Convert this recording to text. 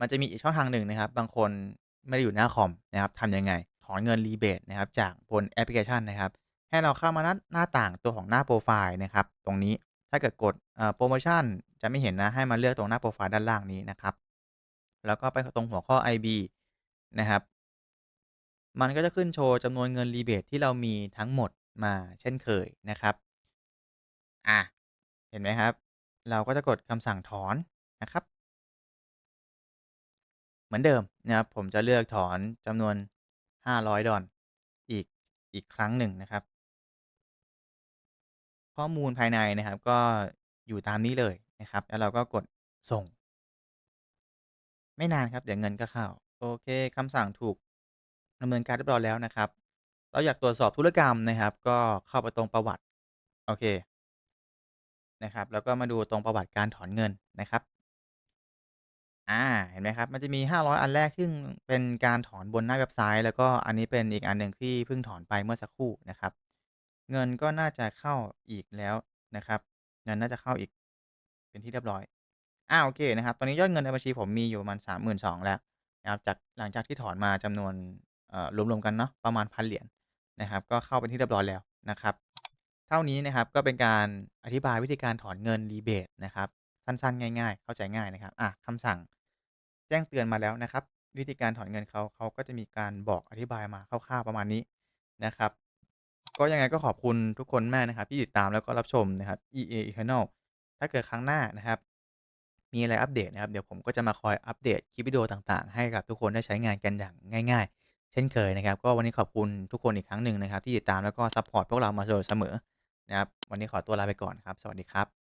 มันจะมีอีกช่องทางหนึ่งนะครับ บางคนไม่ได้อยู่หน้าคอมนะครับทำยังไง ถอนเงิน rebate นะครับ จากบนแอปพลิเคชันนะครับ ให้เราเข้ามาหน้าหน้าต่างตัวของหน้าโพรไฟล์นะครับ ตรงนี้ถ้าเกิดกดโพรโมชั่นจะไม่เห็นนะ ให้มาเลือกตรงหน้าโพรไฟล์ด้านล่างนี้นะครับ แล้วก็ไปตรงหัวข้อ IB นะครับ มันก็จะขึ้นโชว์จำนวนเงิน rebate ที่เรามีทั้งหมดมาเช่นเคยนะครับอาเห็นไหมครับ เราก็จะกดคำสั่งถอนนะครับ เหมือนเดิมนะครับ ผมจะเลือกถอนจำนวน $500 อีกอีกครั้งหนึ่งนะครับ ข้อมูลภายในนะครับก็อยู่ตามนี้เลยนะครับ แล้วเราก็กดส่ง ไม่นานครับ เดี๋ยวเงินก็เข้า โอเคคำสั่งถูกดำเนินการเรียบร้อยแล้วนะครับ เราอยากตรวจสอบธุรกรรมนะครับ ก็เข้าไปตรงประวัติ โอเคนะครับ แล้วก็มาดูตรงประวัติการถอนเงินนะครับ อา เห็นไหมครับ มันจะมี 500 อันแรก ซึ่งเป็นการถอนบนหน้าเว็บไซต์ แล้วก็อันนี้เป็นอีกอันหนึ่งที่เพิ่งถอนไปเมื่อสักครู่นะครับ เงินก็น่าจะเข้าอีกแล้วนะครับ เงินน่าจะเข้าอีกเป็นที่เรียบร้อย อา โอเคนะครับ ตอนนี้ยอดเงินในบัญชีผมมีอยู่ประมาณ 32,000 แล้วนะครับ จาก หลังจากที่ถอนมาจำนวน เอ่อ รวม ๆ กันเนาะ ประมาณ 1,000 เหรียญนะครับ ก็เข้าเป็นที่เรียบร้อยแล้วนะครับ เท่านี้นะครับ ก็เป็นการอธิบายวิธีการถอนเงิน rebate นะครับ สั้น ๆ ง่าย ๆ เข้าใจง่ายนะครับ อา คำสั่ง แจ้งเตือนมาแล้วนะครับ วิธีการถอนเงินเขาเขาก็จะมีการบอกอธิบายมาคร่าวๆประมาณนี้นะครับ ก็ยังไงก็ขอบคุณทุกคนมากนะครับ ที่ติดตามแล้วก็รับชมนะครับ EA Eternal ถ้าเกิดครั้งหน้านะครับ มีอะไรอัปเดตนะครับเดี๋ยวผมก็จะมาคอยอัปเดตคลิปวิดีโอต่างๆ ให้กับทุกคนได้ใช้งานกันอย่างง่าย ๆ เช่นเคยนะครับ ก็วันนี้ขอบคุณทุกคนอีกครั้งหนึ่งนะครับ ที่ติดตามแล้วก็ซัปพอร์ตพวกเรามาโดยเสมอนะครับ วันนี้ขอตัวลาไปก่อนครับ สวัสดีครับ